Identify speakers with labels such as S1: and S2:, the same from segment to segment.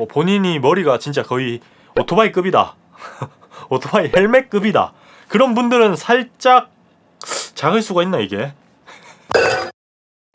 S1: 뭐 본인이 머리가 진짜 거의 오토바이급이다. 오토바이 헬멧급이다. 그런 분들은 살짝 작을 수가 있나 이게?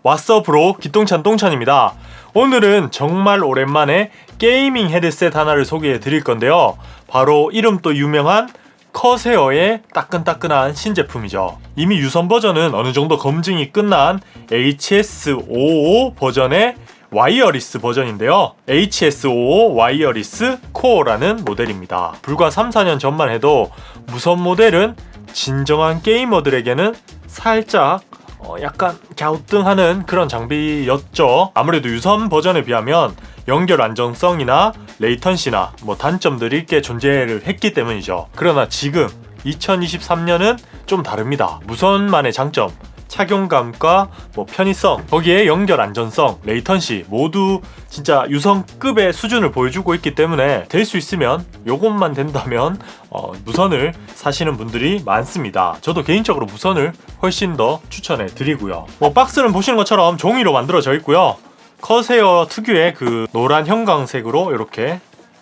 S1: 왓서 브로 기똥찬 똥찬입니다. 오늘은 정말 오랜만에 게이밍 헤드셋 하나를 소개해 드릴 건데요. 바로 이름도 유명한 커세어의 따끈따끈한 신제품이죠. 이미 유선 버전은 어느 정도 검증이 끝난 HS55 버전의 와이어리스 버전인데요. HS55 와이어리스 코어라는 모델입니다. 불과 3, 4년 전만 해도 무선 모델은 진정한 게이머들에게는 살짝 어, 약간 갸우뚱하는 그런 장비였죠. 아무래도 유선 버전에 비하면 연결 안정성이나 레이턴시나 뭐 단점들이 꽤 존재를 했기 때문이죠. 그러나 지금 2023년은 좀 다릅니다. 무선만의 장점, 착용감과 뭐 편의성, 거기에 연결 안전성, 레이턴시 모두 진짜 유선급의 수준을 보여주고 있기 때문에 될 수 있으면 요것만 된다면 어, 무선을 사시는 분들이 많습니다. 저도 개인적으로 무선을 훨씬 더 추천해 드리고요. 뭐 박스는 보시는 것처럼 종이로 만들어져 있고요. 커세어 특유의 그 노란 형광색으로 이렇게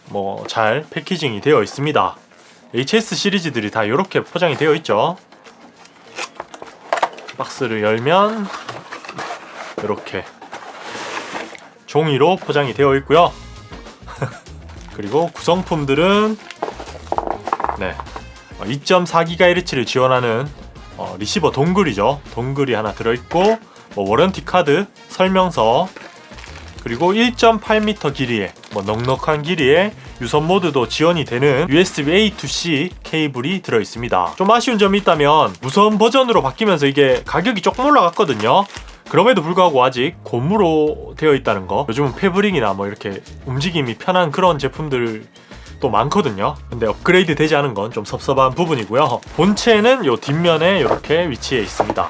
S1: 뭐 잘 패키징이 되어 있습니다. HS 시리즈들이 다 이렇게 포장이 되어 있죠. 박스를 열면 이렇게 종이로 포장이 되어 있고요. 그리고 구성품들은 네 2.4GHz를 지원하는 어, 리시버 동글이죠. 동글이 하나 들어있고 뭐 워런티 카드, 설명서 그리고 1.8m 길이의 뭐 넉넉한 길이의 유선 모드도 지원이 되는 USB A to C 케이블이 들어 있습니다. 좀 아쉬운 점이 있다면 무선 버전으로 바뀌면서 이게 가격이 조금 올라갔거든요. 그럼에도 불구하고 아직 고무로 되어 있다는 거. 요즘은 패브릭이나 뭐 이렇게 움직임이 편한 그런 제품들 또 많거든요. 근데 업그레이드 되지 않은 건 좀 섭섭한 부분이고요. 본체는 요 뒷면에 이렇게 위치해 있습니다.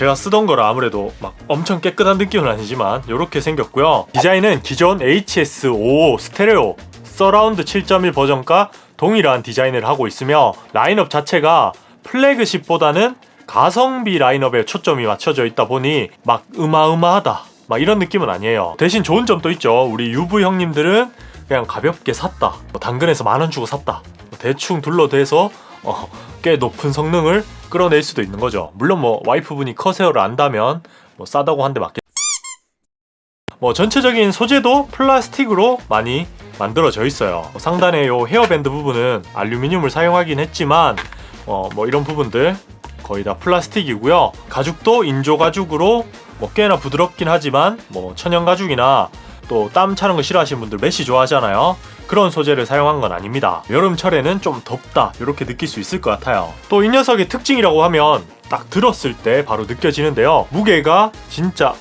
S1: 제가 쓰던 거라 아무래도 막 엄청 깨끗한 느낌은 아니지만 이렇게 생겼고요. 디자인은 기존 HS55 스테레오 서라운드 7.1 버전과 동일한 디자인을 하고 있으며 라인업 자체가 플래그십보다는 가성비 라인업에 초점이 맞춰져 있다 보니 막 으마으마하다 막 이런 느낌은 아니에요. 대신 좋은 점도 있죠. 우리 유부 형님들은 그냥 가볍게 샀다. 뭐 당근에서 만 원 주고 샀다. 뭐 대충 둘러대서 어, 꽤 높은 성능을 끌어낼 수도 있는 거죠. 물론 뭐 와이프분이 커세어를 안다면 뭐 싸다고 한대 맞겠. 뭐 전체적인 소재도 플라스틱으로 많이 만들어져 있어요. 뭐 상단의 요 헤어밴드 부분은 알루미늄을 사용하긴 했지만 어, 뭐 이런 부분들 거의 다 플라스틱이고요. 가죽도 인조 가죽으로 뭐 꽤나 부드럽긴 하지만 뭐 천연 가죽이나 또 땀 차는 거 싫어하시는 분들 메쉬 좋아하잖아요. 그런 소재를 사용한 건 아닙니다. 여름철에는 좀 덥다 이렇게 느낄 수 있을 것 같아요. 또 이 녀석의 특징이라고 하면 딱 들었을 때 바로 느껴지는데요. 무게가 진짜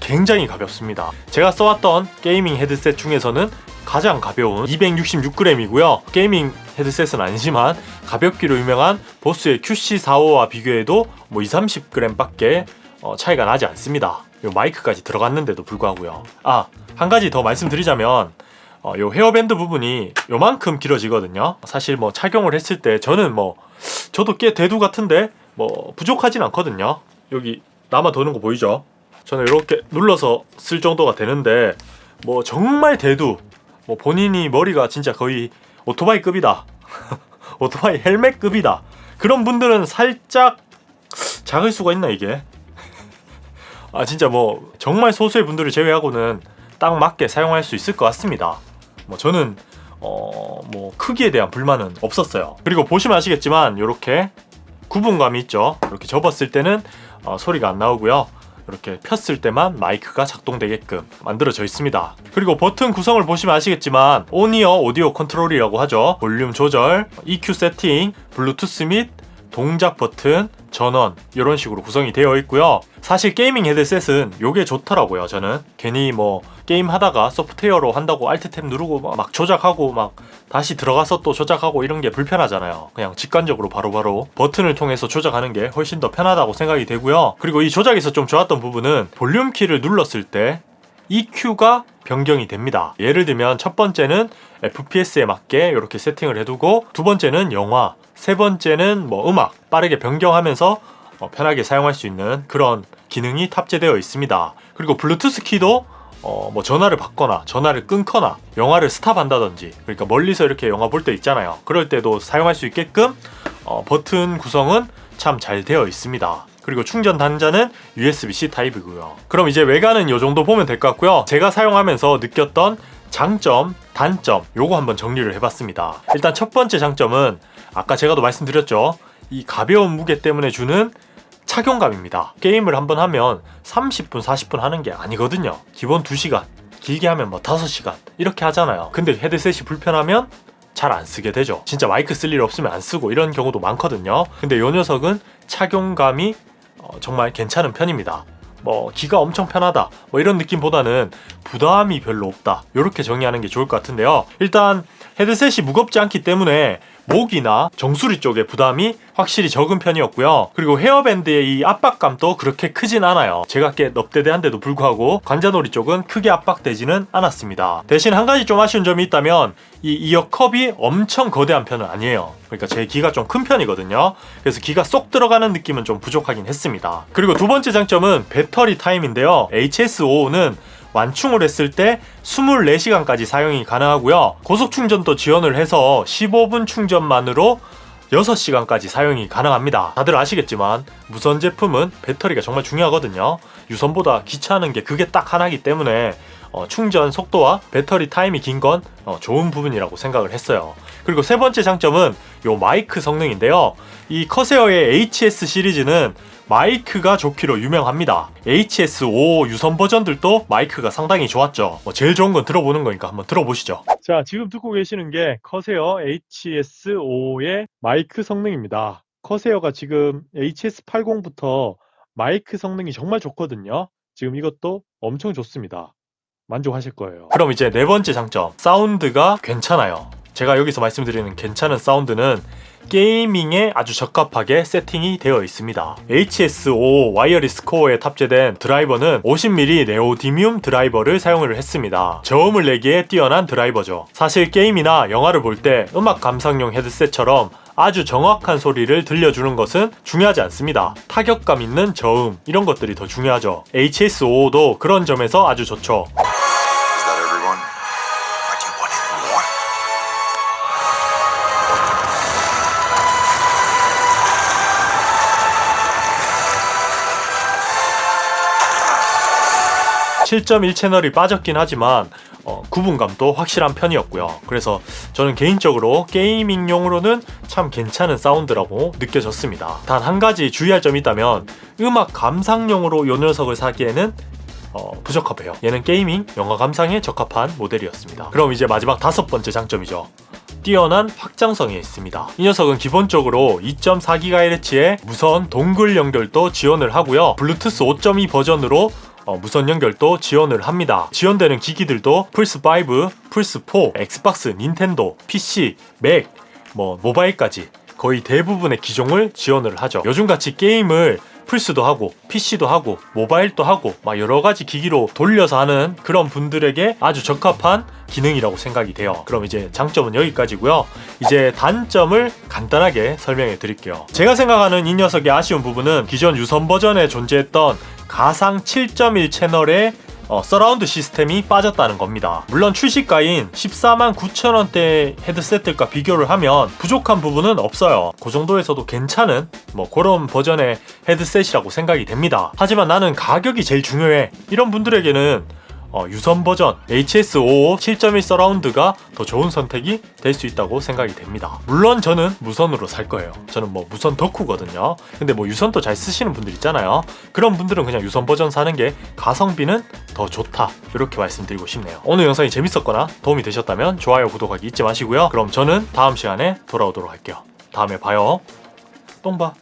S1: 굉장히 가볍습니다. 제가 써왔던 게이밍 헤드셋 중에서는 가장 가벼운 266g이고요. 게이밍 헤드셋은 아니지만 가볍기로 유명한 보스의 QC45와 비교해도 뭐 2, 30g밖에 어, 차이가 나지 않습니다. 요 마이크까지 들어갔는데도 불구하고요. 아, 한 가지 더 말씀드리자면 어, 요 헤어밴드 부분이 요만큼 길어지거든요. 사실 뭐 착용을 했을 때 저는 뭐 저도 꽤 대두 같은데 뭐 부족하진 않거든요. 여기 남아 도는 거 보이죠? 저는 이렇게 눌러서 쓸 정도가 되는데 뭐 정말 대두 뭐 본인이 머리가 진짜 거의 오토바이급이다. 오토바이 헬멧급이다. 그런 분들은 살짝 작을 수가 있나 이게? 아 진짜 뭐 정말 소수의 분들을 제외하고는 딱 맞게 사용할 수 있을 것 같습니다. 뭐 저는 어 뭐 크기에 대한 불만은 없었어요. 그리고 보시면 아시겠지만 이렇게 구분감이 있죠. 이렇게 접었을 때는 어, 소리가 안 나오고요. 이렇게 폈을 때만 마이크가 작동되게끔 만들어져 있습니다. 그리고 버튼 구성을 보시면 아시겠지만 온이어 오디오 컨트롤이라고 하죠. 볼륨 조절, EQ 세팅, 블루투스 및 동작 버튼, 전원 이런 식으로 구성이 되어 있고요. 사실 게이밍 헤드셋은 요게 좋더라고요. 저는 괜히 뭐 게임 하다가 소프트웨어로 한다고 알트 탭 누르고 막 조작하고 막 다시 들어가서 또 조작하고 이런 게 불편하잖아요. 그냥 직관적으로 바로바로 버튼을 통해서 조작하는 게 훨씬 더 편하다고 생각이 되고요. 그리고 이 조작에서 좀 좋았던 부분은 볼륨 키를 눌렀을 때 EQ가 변경이 됩니다. 예를 들면 첫 번째는 FPS에 맞게 이렇게 세팅을 해두고 두 번째는 영화, 세 번째는 뭐 음악 빠르게 변경하면서 어, 편하게 사용할 수 있는 그런 기능이 탑재되어 있습니다. 그리고 블루투스 키도 어, 뭐 전화를 받거나 전화를 끊거나 영화를 스탑한다든지 그러니까 멀리서 이렇게 영화 볼 때 있잖아요. 그럴 때도 사용할 수 있게끔 어, 버튼 구성은 참 잘 되어 있습니다. 그리고 충전 단자는 USB-C 타입이고요. 그럼 이제 외관은 이 정도 보면 될 것 같고요. 제가 사용하면서 느꼈던 장점, 단점 요거 한번 정리를 해봤습니다. 일단 첫 번째 장점은 아까 제가도 말씀드렸죠. 이 가벼운 무게 때문에 주는 착용감입니다. 게임을 한번 하면 30분, 40분 하는 게 아니거든요. 기본 2시간, 길게 하면 뭐 5시간 이렇게 하잖아요. 근데 헤드셋이 불편하면 잘 안 쓰게 되죠. 진짜 마이크 쓸 일 없으면 안 쓰고 이런 경우도 많거든요. 근데 이 녀석은 착용감이 어, 정말 괜찮은 편입니다. 뭐 기가 엄청 편하다. 뭐 이런 느낌보다는 부담이 별로 없다. 이렇게 정의하는 게 좋을 것 같은데요. 일단 헤드셋이 무겁지 않기 때문에 목이나 정수리 쪽에 부담이 확실히 적은 편이었고요. 그리고 헤어밴드의 이 압박감도 그렇게 크진 않아요. 제가 꽤 넙대대한데도 불구하고 관자놀이 쪽은 크게 압박되지는 않았습니다. 대신 한 가지 좀 아쉬운 점이 있다면 이 이어 컵이 엄청 거대한 편은 아니에요. 그러니까 제 귀가 좀 큰 편이거든요. 그래서 귀가 쏙 들어가는 느낌은 좀 부족하긴 했습니다. 그리고 두 번째 장점은 배터리 타임인데요. HS55는 완충을 했을 때 24시간까지 사용이 가능하고요. 고속 충전도 지원을 해서 15분 충전만으로 6시간까지 사용이 가능합니다. 다들 아시겠지만 무선 제품은 배터리가 정말 중요하거든요. 유선보다 귀찮은 게 그게 딱 하나이기 때문에 어, 충전 속도와 배터리 타임이 긴건 어, 좋은 부분이라고 생각을 했어요. 그리고 세 번째 장점은 요 마이크 성능인데요. 이 커세어의 HS 시리즈는 마이크가 좋기로 유명합니다. HS5 유선 버전들도 마이크가 상당히 좋았죠. 뭐 제일 좋은 건 들어보는 거니까 한번 들어보시죠. 자, 지금 듣고 계시는 게 커세어 HS5의 마이크 성능입니다. 커세어가 지금 HS80부터 마이크 성능이 정말 좋거든요. 지금 이것도 엄청 좋습니다. 만족하실 거예요. 그럼 이제 네 번째 장점. 사운드가 괜찮아요. 제가 여기서 말씀드리는 괜찮은 사운드는 게이밍에 아주 적합하게 세팅이 되어 있습니다. HS5 와이어리스 코어에 탑재된 드라이버는 50mm 네오디뮴 드라이버를 사용을 했습니다. 저음을 내기에 뛰어난 드라이버죠. 사실 게임이나 영화를 볼 때 음악 감상용 헤드셋처럼 아주 정확한 소리를 들려주는 것은 중요하지 않습니다. 타격감 있는 저음 이런 것들이 더 중요하죠. HS5도 그런 점에서 아주 좋죠. (7.1) 채널이 빠졌긴 하지만 어, 구분감도 확실한 편이었고요. 그래서 저는 개인적으로 게이밍용으로는 참 괜찮은 사운드라고 느껴졌습니다. 단 한 가지 주의할 점이 있다면 음악 감상용으로 이 녀석을 사기에는 어, 부적합해요. 얘는 게이밍, 영화 감상에 적합한 모델이었습니다. 그럼 이제 마지막 다섯 번째 장점이죠. 뛰어난 확장성이 있습니다. 이 녀석은 기본적으로 2.4GHz의 무선 동글 연결도 지원을 하고요. 블루투스 5.2 버전으로 어, 무선 연결도 지원을 합니다. 지원되는 기기들도 플스5, 플스4, 엑스박스, 닌텐도, PC, 맥, 뭐 모바일까지 거의 대부분의 기종을 지원을 하죠. 요즘같이 게임을 플스도 하고 PC도 하고 모바일도 하고 막 여러 가지 기기로 돌려서 하는 그런 분들에게 아주 적합한 기능이라고 생각이 돼요. 그럼 이제 장점은 여기까지고요. 이제 단점을 간단하게 설명해 드릴게요. 제가 생각하는 이 녀석의 아쉬운 부분은 기존 유선 버전에 존재했던 가상 7.1 채널의 어, 서라운드 시스템이 빠졌다는 겁니다. 물론 출시가인 14만 9천 원대 헤드셋들과 비교를 하면 부족한 부분은 없어요. 그 정도에서도 괜찮은 뭐 그런 버전의 헤드셋이라고 생각이 됩니다. 하지만 나는 가격이 제일 중요해. 이런 분들에게는 어, 유선 버전 HS5 7.1 서라운드가 더 좋은 선택이 될 수 있다고 생각이 됩니다. 물론 저는 무선으로 살 거예요. 저는 뭐 무선 덕후거든요. 근데 뭐 유선도 잘 쓰시는 분들 있잖아요. 그런 분들은 그냥 유선 버전 사는 게 가성비는 더 좋다. 이렇게 말씀드리고 싶네요. 오늘 영상이 재밌었거나 도움이 되셨다면 좋아요, 구독하기 잊지 마시고요. 그럼 저는 다음 시간에 돌아오도록 할게요. 다음에 봐요. 똥 봐.